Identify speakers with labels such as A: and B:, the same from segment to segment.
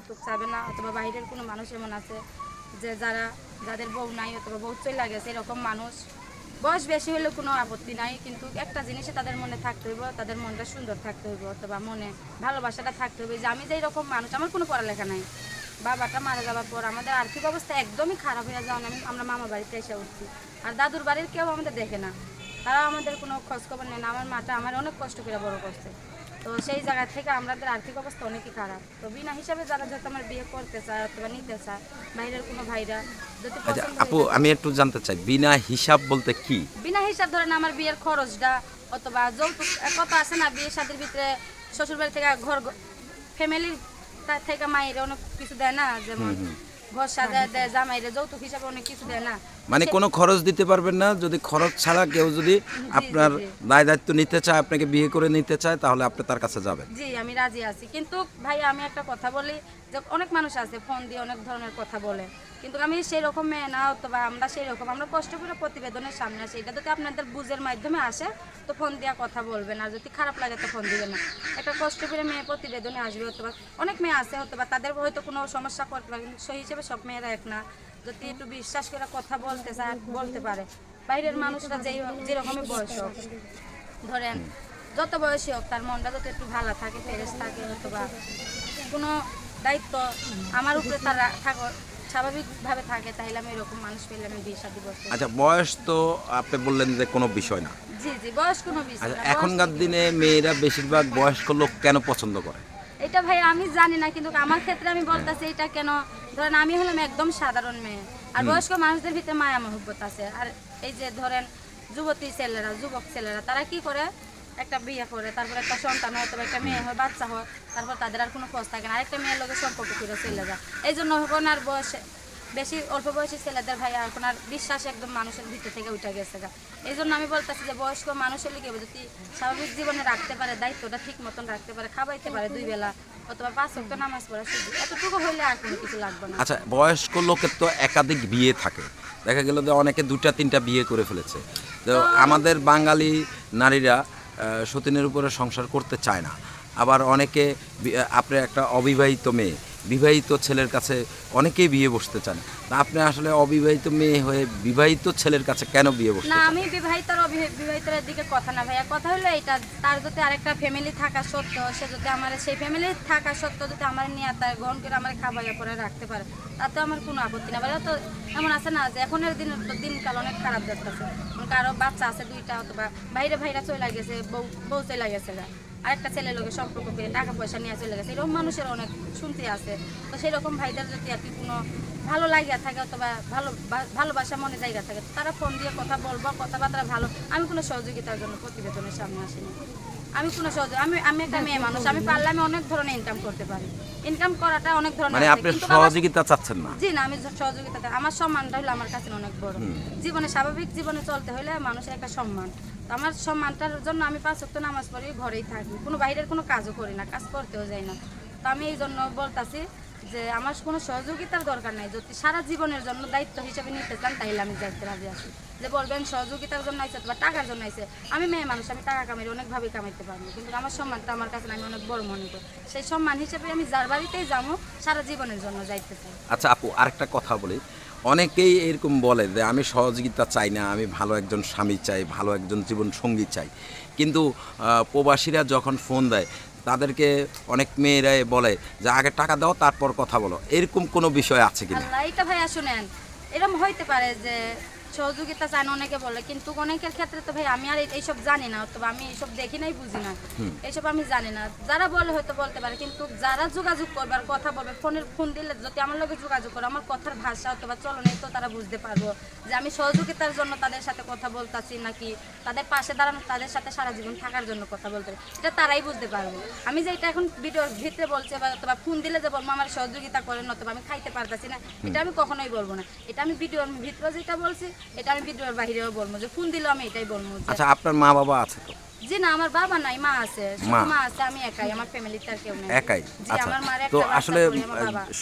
A: যৌতুক চাবে না, অথবা বাইরের কোনো মানুষ এমন আছে যে যারা, যাদের বউ নাই অথবা বউ চলে গেছে, এরকম মানুষ। বয়স বেশি হলে কোনো আপত্তি নাই, কিন্তু একটা জিনিসে তাদের মনে থাকতে হইব, তাদের মনটা সুন্দর থাকতে হইব, অথবা মনে ভালোবাসাটা থাকতে হইবে। যে আমি যেই রকম মানুষ, আমার কোনো পড়ালেখা নাই। বাবাটা মারা যাওয়ার পর আমাদের আর্থিক অবস্থা একদমই খারাপ হয়ে যাওয়া আমি আমরা মামা বাড়িতে এসে উঠছি। আর দাদুর বাড়ির কেউ আমাদের দেখে না। তারা আমাদের কোনো খোঁজখবর নেয় না। আমার মাটা আমার অনেক কষ্ট করে বড় করছে। তো সেই জায়গা থেকে আমাদের আর্থিক অবস্থা অনেকই খারাপ। তো বিনা হিসাবে যারা যত আমার বিয়ে করতে চায় অথবা নিতে চায় বাইরের কোনো ভাইরা
B: আচ্ছা আপু আমি একটু জানতে চাই বিনা হিসাব বলতে কি?
A: বিনা হিসাব ধরেন আমার বিয়ের খরচটা অথবা যৌতুক কত আছে না বিয়ের সাথের ভিতরে শ্বশুর বাড়ি থেকে ঘর ফ্যামিলির থেকে মায়ের অনেক কিছু দেয় না যেমন ঘর সাজায় দেয় জামাইরে যৌতুক হিসাবে অনেক কিছু দেয় না।
B: মানে কোনো খরচ দিতে পারবেন না যদি খরচ ছাড়া কেউ যদি আপনার দায় দায়িত্ব নিতে চায় আপনাকে বিয়ে করে নিতে চায় তাহলে আপনি তার কাছে যাবেন।
A: জি আমি রাজি আছি। কিন্তু ভাই আমি একটা কথা বলি যে অনেক মানুষ আছে, ফোন দিয়ে অনেক ধরনের কথা বলে। কিন্তু আমি সেই রকম মেয়ে না, অথবা আমরা সেই রকম আমরা কষ্ট করে প্রতিবেদনের সামনে আসি এটা যদি আপনাদের বুঝের মাধ্যমে আসে, তো ফোন দিয়া কথা বলবেন আর যদি খারাপ লাগে, তো ফোন দিবেন না। একটা কষ্ট করে মেয়ে প্রতিবেদনে আসবে, অথবা অনেক মেয়ে আছে, অথবা তাদের হয়তো কোনো সমস্যা করতে পারে কিন্তু সেই হিসেবে সব মেয়েরা এক না। যদি একটু বিশ্বাস করে কথা বলতে চায়, বলতে পারে। বাইরের মানুষরা যেই যেরকমমই বয়স হোক। ধরেন, যত বয়সী হোক, তার মনটা যত একটু ভালো থাকে ফেরেস থাকে, অথবা কোনো দায়িত্ব আমার উপরে তার থাকো স্বাভাবিকভাবে থাকে তাহলে আমি এরকম মানুষ পেলে আমি বিয়ে শাদী করতে
B: আচ্ছা বয়স তো আপনি বললেন যে কোনো বিষয় না।
A: জি জি বয়স কোনো বিষয়
B: আচ্ছা
A: না,
B: এখনকার দিনে মেয়েরা বেশিরভাগ বয়স্ক লোক কেন পছন্দ করে?
A: এটা ভাই আমি জানি না কিন্তু আমার ক্ষেত্রে আমি বলতেছি এটা কেন? ধরেন আমি হলাম একদম সাধারণ মেয়ে আর বয়স্ক মানুষদের ভিতরে মায়া মহব্বত আছে। আর এই যে ধরেন যুবতী ছেলেরা যুবক ছেলেরা তারা কি করে? একটা বিয়ে করে তারপর একটা সন্তান হয় তবে একটা মেয়ে হয় বাচ্চা হয় তারপর তাদের আর কোনো খোঁজ থাকে না। আরেকটা মেয়ের লোকের সম্পর্ক করে চলে যায়। এই জন্য এখন আর বয়সে বেশি অল্প বয়সী ছেলেদের ভাই এখন আর বিশ্বাস একদম মানুষের ভিতর থেকে উঠে গেছে গা। এই জন্য আমি বলতেছি যে বয়স্ক মানুষের হলে হবে, যদি স্বাভাবিক জীবনে রাখতে পারে দায়িত্বটা ঠিক মতন রাখতে পারে খাওয়াইতে পারে দুই বেলা অথবা পাঁচ ওয়াক্ত নামাজ পড়া শুধু এতটুকু হইলে আর কোনো কিছু লাগবে না।
B: আচ্ছা বয়স্ক লোকের তো একাধিক বিয়ে থাকে। দেখা গেল যে অনেকে দুটা তিনটা বিয়ে করে ফেলেছে। তো আমাদের বাঙালি নারীরা সতীনের উপরে সংসার করতে চায় না। আবার অনেকে আপনার আপনি একটা অবিবাহিত মেয়ে বিবাহিত ছেলের কাছে অনেকেই বিয়ে বসতে চান। তা আপনি আসলে অবিবাহিত মেয়ে হয়ে বিবাহিত ছেলের কাছে কেন বিয়ে বসতে
A: না
B: চান?
A: আমি বিবাহিত আর অবিবাহিতের দিকে কথা না ভাইয়া। কথা হলো এটা তার যদি আরেকটা ফ্যামিলি থাকা সত্ত্বেও সে যদি আমার সেই ফ্যামিলি থাকা সত্ত্বেও যদি আমার নিয়ে তার গ্রহণ করে আমার খাবাইয়া পরে রাখতে পারে তাতে আমার কোনো আপত্তি না ভাইয়া। তো এমন আছে না যে এখনের দিন তো দিনকাল অনেক খারাপ যাচ্ছে কারও বাচ্চা আছে দুইটা অথবা বাইরে ভাইরা চলে গেছে বউ বউ চলে গেছে। আরেকটা ছেলের লোকের সম্পর্ক করে টাকা পয়সা নিয়ে চলে গেছে। এরকম মানুষের অনেক শুনতে আছে। তো সেই রকম ভাইদের যদি আর কি কোনো ভালো লাগিয়া থাকে অথবা ভালো ভালোবাসা মনে জায়গা থাকে তারা ফোন দিয়ে কথা বলব কথাবার্তা ভালো। আমি কোনো সহযোগিতার জন্য প্রতিবেদনের সামনে আসিনি। আমি কোনো সহযোগ আমি আমি একটা মেয়ে মানুষ আমি পারলে আমি অনেক ধরনের ইনকাম করতে পারি। ইনকাম করাটা অনেক ধরনের
B: মানে আপনি সহযোগিতা চাচ্ছেন না?
A: জি না আমি সহযোগিতা আমার সম্মানটা হলো আমার কাছে অনেক বড়। জীবনে স্বাভাবিক জীবনে চলতে হলে মানুষের একটা সম্মান। তো আমার সম্মানটার জন্য আমি পাঁচ ওয়াক্ত নামাজ পড়ি, ঘরেই থাকি। কোনো বাইরের কোনো কাজও করি না, কাজ করতেও যাই না। তো আমি এই জন্য বলতাছি যে আমার কোনো সহযোগিতার দরকার নাই। যদি সারা জীবনের জন্য দায়িত্ব হিসেবে নিতে চান তাহলে আমি যাইতে রাজি আছি। যে বলবেন সহযোগিতার জন্য আইসে বা টাকার জন্য আইসে আমি মেয়ে মানুষ, আমি টাকা কামাই অনেকভাবে কামাইতে পারব। কিন্তু আমার সম্মানটা আমার কাছে আমি অনেক বড় মনে করি। সেই সম্মান হিসেবে আমি যার বাড়িতেই যাব সারা জীবনের জন্য যাইতে চাই।
B: আচ্ছা আপু, আরেকটা কথা বলি। অনেকেই এরকম বলে যে আমি সহযোগিতা চাই না, আমি ভালো একজন স্বামী চাই, ভালো একজন জীবন সঙ্গী চাই। কিন্তু প্রবাসীরা যখন ফোন দেয়, তাদেরকে অনেক মেয়েরাই বলে যে, আগে টাকা দাও, তারপর কথা বলো। এরকম কোনো বিষয় আছে কিনা?
A: এটা ভাইয়া এরকম হইতে পারে যে সহযোগিতা চান অনেকে বলে। কিন্তু অনেকের ক্ষেত্রে তো ভাই আমি আর এই- এইসব জানি না অথবা আমি এইসব দেখি নাই বুঝি না এইসব আমি জানি না। যারা বলে হয়তো বলতে পারে কিন্তু যারা যোগাযোগ করবে আর কথা বলবে ফোনের ফোন দিলে যদি আমার লোকে যোগাযোগ করে আমার কথার ভাষা অথবা চলনে তো তারা বুঝতে পারব যে আমি সহযোগিতার জন্য তাদের সাথে কথা বলতাছি নাকি তাদের পাশে দাঁড়ানো তাদের সাথে সারা জীবন থাকার জন্য কথা বলতে পারি। এটা তারাই বুঝতে পারবে। আমি যে এটা এখন ভিডিওর ভিতরে বলছি বা অথবা ফোন দিলে যে বলব আমার সহযোগিতা করেন অথবা আমি খাইতে পারতাছি না এটা আমি কখনোই বলব না। এটা আমি ভিডিওর ভিতরে যেটা বলছি এটা আমি ভিডিওর বাইরেও বলব যে ফোন দিলেও আমি এটাই বলব
B: আচ্ছা আপনার মা বাবা আছে তো?
A: জি না আমার বাবা নাই মা আছে।
B: মা।
A: আছে আমি একাই আমার ফ্যামিলিতে আর কেউ নেই।
B: একাই আচ্ছা। তো আসলে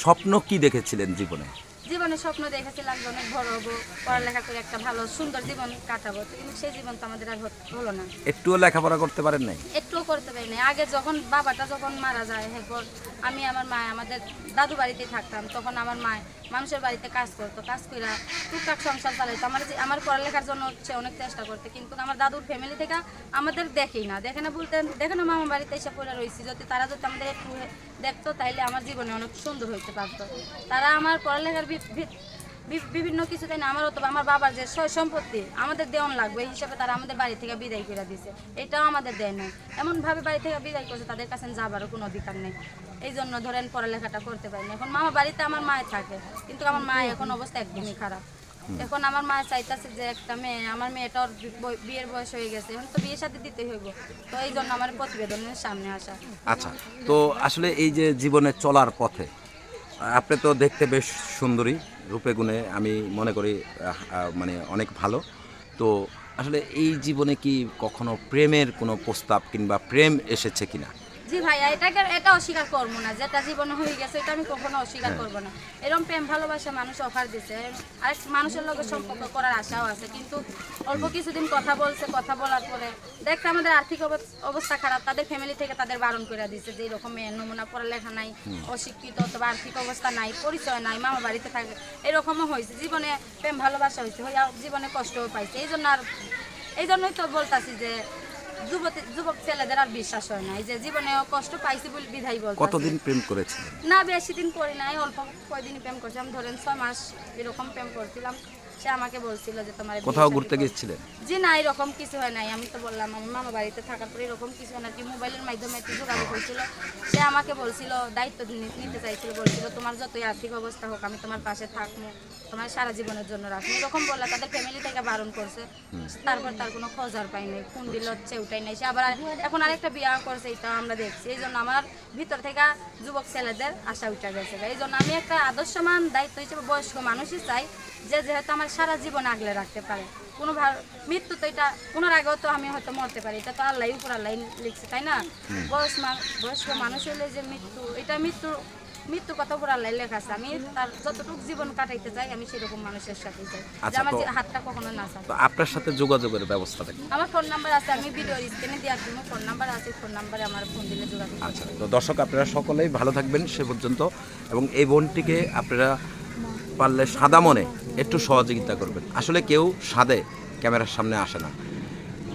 B: স্বপ্ন কি দেখেছিলেন জীবনে?
A: জীবনে স্বপ্ন দেখেছিলাম যে অনেক বড় হব পড়ালেখা করে একটা ভালো সুন্দর জীবন কাটাবো কিন্তু সেই জীবন তো আমাদের আর হলো না।
B: একটুও লেখাপড়া করতে পারেন নাই?
A: একটুও করতে পারি না আগে যখন বাবাটা যখন মারা যায় এরপর আমি আমার মা আমাদের দাদু বাড়িতে থাকতাম তখন আমার মা মানুষের বাড়িতে কাজ করতো, কাজ করে টুকটাক সংসার চালাইতো। আমার যে আমার পড়ালেখার জন্য হচ্ছে অনেক চেষ্টা করতে, কিন্তু আমার দাদুর ফ্যামিলি থেকে আমাদের দেখেই না। দেখে না বলতেন দেখে না মামার বাড়িতে এসে পড়ে রয়েছি যদি তারা যদি আমাদের একটু দেখতো, তাইলে আমার জীবনে অনেক সুন্দর হইতে পারতো। তারা আমার পড়ালেখার বিভিন্ন কিছু দেয় না আমার অথবা আমার বাবার যে সম্পত্তি, আমাদের দেওয়ান লাগবে, এই হিসাবে তারা আমাদের বাড়ি থেকে বিদায় করে দিছে। এটাও আমাদের দেয় নাই। এমনভাবে বাড়ি থেকে বিদায় করছে, তাদের কাছে যাবারও কোনো অধিকার নেই। এই জন্য ধরেন পড়ালেখাটা করতে পারিনি এখন মামা বাড়িতে আমার মায় থাকে, কিন্তু আমার মা এখন অবস্থা একদমই খারাপ। এখন আমার মা চাইতেছে যে একটা মেয়ে, আমার মেয়েটার বিয়ের বয়স হয়ে গেছে, এখন তো বিয়ের সাথে দিতে হইব। তো এই জন্য আমার প্রতিবেদনের সামনে আসা।
B: আচ্ছা তো আসলে এই যে জীবনে চলার পথে আপনি তো দেখতে বেশ সুন্দরী, রূপে গুণে আমি মনে করি মানে অনেক ভালো। তো আসলে এই জীবনে কি কখনো প্রেমের কোনো প্রস্তাব কিংবা প্রেম এসেছে কিনা?
A: জি ভাইয়া এটাকে এটা অস্বীকার করব না যেটা জীবনে হয়ে গেছে এটা আমি কখনো অস্বীকার করব না। এরকম প্রেম ভালোবাসা মানুষ অফার দিছে। আরেক মানুষের লগে সম্পর্ক করার আশাও আছে কিন্তু অল্প কিছুদিন কথা বলছে কথা বলার পরে দেখতে আমাদের আর্থিক অবস- অবস্থা খারাপ তাদের ফ্যামিলি থেকে তাদের বারণ করে দিছে যে এরকম মেয়ের নমুনা পড়ালেখা নাই অশিক্ষিত অথবা আর্থিক অবস্থা নাই পরিচয় নাই মামা বাড়িতে থাকে এরকমও হয়েছে। জীবনে প্রেম ভালোবাসা হয়েছে জীবনে কষ্টও পাইছে। এই জন্য আর এই জন্যই তো বলতাছি যে যুবক ছেলেদের আর বিশ্বাস হয় না। এই যে জীবনে কষ্ট পাইছি বলে বিধাই বল
B: কতদিন প্রেম করেছিলেন?
A: না বেশি দিন করি নাই অল্প কয়দিন প্রেম করছিলাম ধরেন ছয় মাস এরকম প্রেম করছিলাম। সে আমাকে বলছিল যে তোমার
B: কোথাও ঘুরতে
A: করো।
B: গেছিলেন
A: জি না এরকম কিছু হয় নাই। আমি তো বললাম আমার মামা বাড়িতে থাকার পরে এরকম কিছু হয় না কি মোবাইলের মাধ্যমে একটু যোগাযোগ হয়েছিল। সে আমাকে বলছিল দায়িত্ব নিতে চাইছিল বলছিল তোমার যতই আর্থিক অবস্থা হোক আমি তোমার পাশে থাকব তোমার সারা জীবনের জন্য রাখব। এরকম বললে তাদের ফ্যামিলি থেকে বারণ করছে। তারপর তার কোনো খোঁজ আর পাই নাই ফোন দিল হচ্ছে ওটাই নাই। সে আবার এখন আরেকটা বিয়ে করছে এটা আমরা দেখছি। এই জন্য আমার ভিতর থেকে যুবক ছেলেদের আশা উঠে গেছে। এই জন্য আমি একটা আদর্শমান দায়িত্ব হিসেবে বয়স্ক মানুষই চাই। যে যেহেতু আমার সারা জীবন আগলে রাখতে পারে। কোনো মৃত্যু তো এটা কোনোর আগেও তো আমি হয়তো মরতে পারি। এটা তো আল্লাহ উপর আল্লাহ লিখছে তাই না? বয়স বয়স্ক মানুষ হলে যে মৃত্যু এটা মৃত্যু মৃত্যু কথা উপর আল্লাহ লেখা আছে। আমি তার যতটুকু জীবন কাটাইতে চাই আমি সেরকম মানুষের সাথে চাই যে
B: আচ্ছা,
A: আমার হাতটা কখনো না চাই
B: আপনার সাথে যোগাযোগের ব্যবস্থা কি
A: আমার ফোন নাম্বার আছে আমি ভিডিও স্ক্রিনে দেওয়ার জন্য ফোন নাম্বার আছে ফোন নাম্বারে আমার ফোন দিলে যোগাযোগ
B: আচ্ছা তো দর্শক আপনারা সকলেই ভালো থাকবেন সে পর্যন্ত। এবং এই বোনটিকে আপনারা পারলে সাদা মনে একটু সহযোগিতা করবেন। আসলে কেউ সাদে ক্যামেরার সামনে আসে না।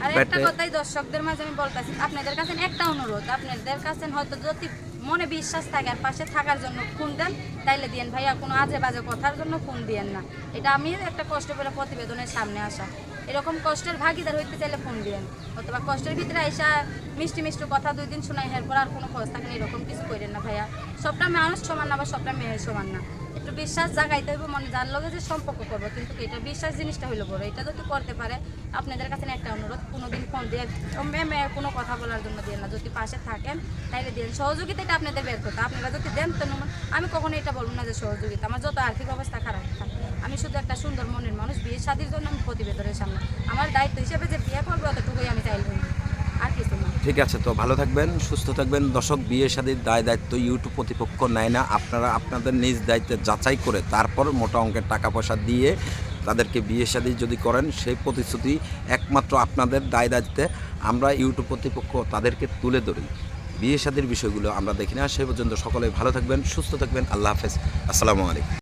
A: আর একটা কথাই দর্শকদের মাঝে আমি বলতেছি আপনাদের কাছে একটা অনুরোধ আপনাদের কাছে হয়তো যদি মনে বিশ্বাস থাকে আর পাশে থাকার জন্য ফোন দেন তাইলে দিয়েন ভাইয়া কোনো আজে বাজে কথার জন্য ফোন দিয়েন না। এটা আমি একটা কষ্ট করে প্রতিবেদনের সামনে আসা। এরকম কষ্টের ভাগিদার হইতে চাইলে ফোন দিয়েন অথবা কষ্টের ভিতরে আইসা মিষ্টি মিষ্টি কথা দুই দিন শোনাই এরপর আর কোনো খোঁজ থাকে এরকম কিছু করেন না ভাইয়া। সবটা মানুষ সমান না বা সবটা মেয়ের সমান না। একটু বিশ্বাস জাগাইতে হইব, মনে যার লগে যে সম্পর্ক করব। কিন্তু এটা বিশ্বাস জিনিসটা হইল বড়। এটা যদি করতে পারে, আপনাদের কাছে একটা অনুরোধ, কোনোদিন ফোন দিয়ে মেয়ে মেয়ে কোনো কথা বলার জন্য দিয়ে না। যদি পাশে থাকেন, তাইলে দিন সহযোগিতা এটা আপনাদের করতে আপনারা যদি দেন তো আমি কখনো এটা বলব না যে সহযোগিতা। আমার যত আর্থিক অবস্থা খারাপ থাকে, আমি শুধু একটা সুন্দর মনের মানুষ। বিয়ে শাদির জন্য আমি প্রতিবেদনের সামনে। আমার দায়িত্ব হিসেবে যে বিয়ে করব, অতটুকুই আমি না
B: ঠিক আছে, তো ভালো থাকবেন, সুস্থ থাকবেন। দর্শক, বিয়ে শাদীর দায় দায়িত্ব ইউটিউব প্রতিপক্ষ নেয় না আপনারা আপনাদের নিজ দায়িত্বে যাচাই করে তারপর মোটা অঙ্কের টাকা পয়সা দিয়ে তাদেরকে বিয়ে শাদী যদি করেন, সেই প্রতিশ্রুতি একমাত্র আপনাদের দায় দায়িত্বে। আমরা ইউটিউব কর্তৃপক্ষ তাদেরকে তুলে ধরি। বিয়ে শাদীর বিষয়গুলো আমরা দেখি না। সে পর্যন্ত সকলে ভালো থাকবেন, সুস্থ থাকবেন। আল্লাহ হাফেজ। আসসালামু আলাইকুম।